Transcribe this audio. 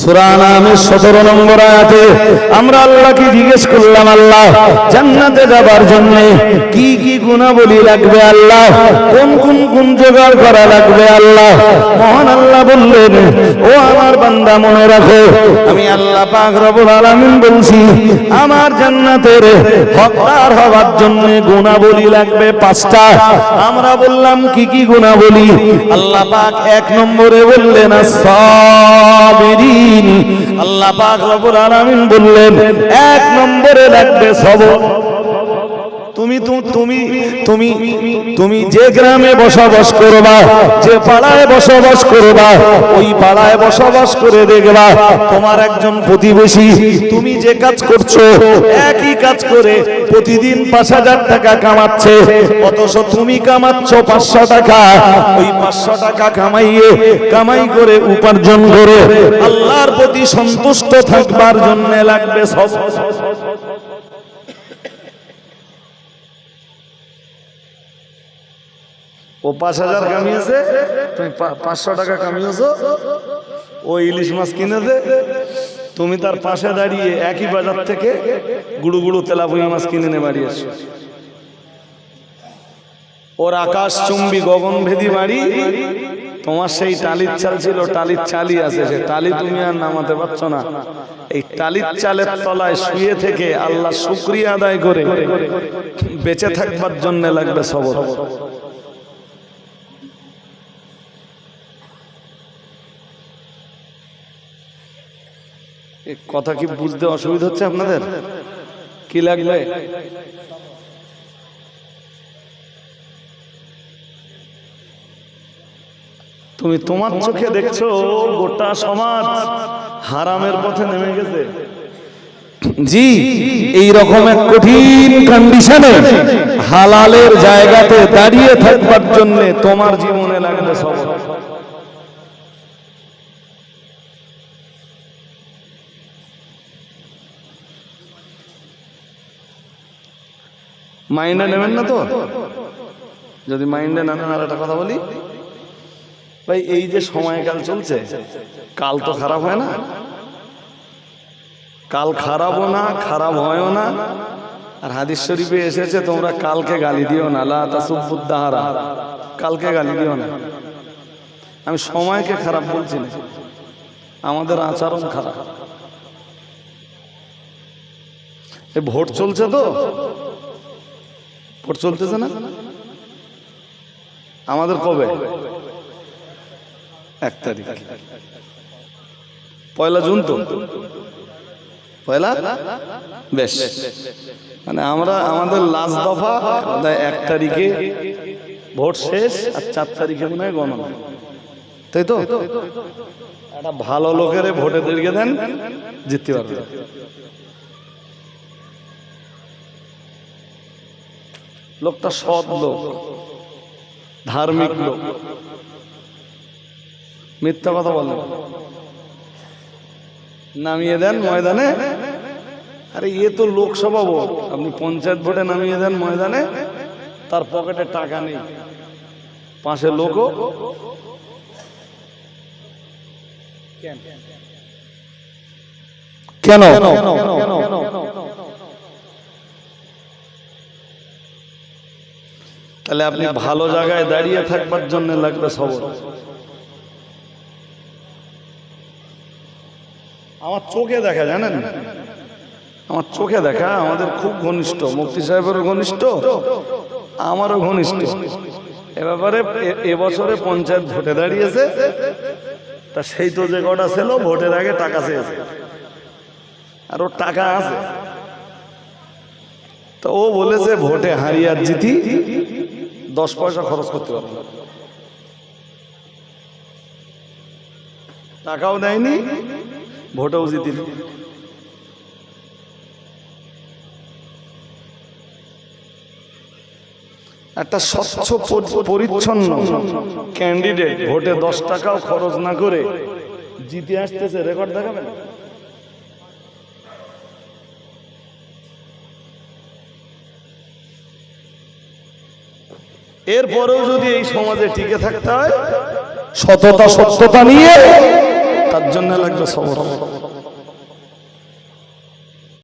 সূরা নামের 17 নম্বর আয়াতে আমরা আল্লাহকে জিজ্ঞেস করলাম, আল্লাহ, জান্নাতে যাবার জন্য গুণাবলী লাগবে বলছি, আমার জান্নাতের হকদার জন্য গুণাবলী লাগবে পাঁচটা। আমরা বললাম, কি কি গুণাবলী? আল্লাহ পাক এক নম্বরে বললেন সাবিরিন আল্লাহ পাক রব্বুল আলামিন বললেন এক নম্বরে রাখবে সবর। তুমি তুমি তুমি তুমি যে গ্রামে বসবাস করবা, যে পাড়ায় বসবাস করবা, ওই পাড়ায় বসবাস করে দেখবা, তোমার একজন প্রতিবেশী, তুমি যে কাজ করছ, একই কাজ করে প্রতিদিন পাঁচ হাজার টাকা কামাচ্ছে, অথচ তুমি কামাচ্ছ পাঁচশো টাকা। ওই পাঁচশো টাকা কামাইয়ে, কামাই করে উপার্জন করে, আল্লাহর প্রতি সন্তুষ্ট থাকবার জন্য লাগবে সব। ও পাঁচ হাজার কামিয়েছে তুমি পাঁচশো টাকা কামিয়েছো ও ইলিশ মাছ কিনেছে তুমি তার পাশে দাঁড়িয়ে একই বাজার থেকে গুড়ু গুড়ু তেলাপুয়া মাছ কিনে নে বাড়ি এসো ওর আকাশ চুম্বি গগন ভেদি বাড়ি। তোমার সেই টালির চাল ছিল টালির চালই আছে। সে টালি তুমি আর নামাতে পারছ না। এই টালির চালের তলায় শুয়ে থেকে আল্লাহ শুক্রিয়া আদায় করে বেঁচে থাকবার জন্য লাগবে সবর। কথা কি বুঝতে অসুবিধা হচ্ছে আপনাদের? কি লাগবে? তুমি তোমার চোখে দেখছ, গোটা সমাজ হারামের পথে নেমে গেছে। জি, এই রকম এক কঠিন কন্ডিশনে হালালের জায়গাতে দাঁড়িয়ে থাকবার জন্য তোমার জীবনে লাগবে সব মাইন্ডে নেবেন না তো? যদি মাইন্ডে না নেন আর একটা কথা বলি। ভাই এই যে সময়কাল চলছে কাল তো খারাপ হয় না? কাল খারাপও না খারাপ হয়ও না। আর হাদিস শরীফে এসেছে তোমরা কালকে গালি দিও না। লা তাসুবুদ্দাহারা কালকে গালি দিও না। আমি সময়কে খারাপ বলছি না। আমাদের আচরণ খারাপ। এ ভোট চলছে তো? ভোট চলতেছে না? আমাদের কবে? এক তারিখ। পয়লা জুন তো? পয়লা? বেশ। মানে আমরা আমাদের লাস্ট দফা এক তারিখে ভোট শেষ আর চার তারিখে মনে হয় গণনা। তাই তো? একটা ভালো লোকের ভোটে দীর্ঘে দেন জিততে পারবে। লোকটা সৎ লোক, ধার্মিক লোক। মিথ্যা কথা বলেন নামিয়ে দেন ময়দানে। আরে ইয়ে তো লোকসভা ভোট। আপনি পঞ্চায়েত ভোটে নামিয়ে দেন ময়দানে, তার পকেটে টাকা নেই। পাশে লোকও। কেন? তাহলে আপনি ভালো জায়গায় দাঁড়িয়ে থাকবার জন্য লাগবে সবর। আমার চোখে দেখা জানেন? আমার চোখে দেখা আমাদের খুব ঘনিষ্ঠ মুফতি সাহেবেরও ঘনিষ্ঠ আমারও ঘনিষ্ঠ। এ ব্যাপারে এবছরে পঞ্চায়েত ভোটে দাঁড়িয়েছে তা সেই তো যে কটা ছিল ভোটের আগে টাকা চেয়েছে। আর ওর টাকা আছে। তো ও বলেছে ভোটে হারিয়ে জিতি দশ পয়সা খরচ করতে পারব। টাকাও দেয়নি, ভোটেও জিতিনি একটা স্বচ্ছ পরি- পরিচ্ছন্ন ক্যান্ডিডেট ভোটে দশ টাকাও খরচ না করে জিতে আসতেছে রেকর্ড দেখাবেন এরপরেও যদি এই সমাজে টিকে থাকতে হয় সততা সত্যতা নিয়ে তার জন্য লাগবে সবর।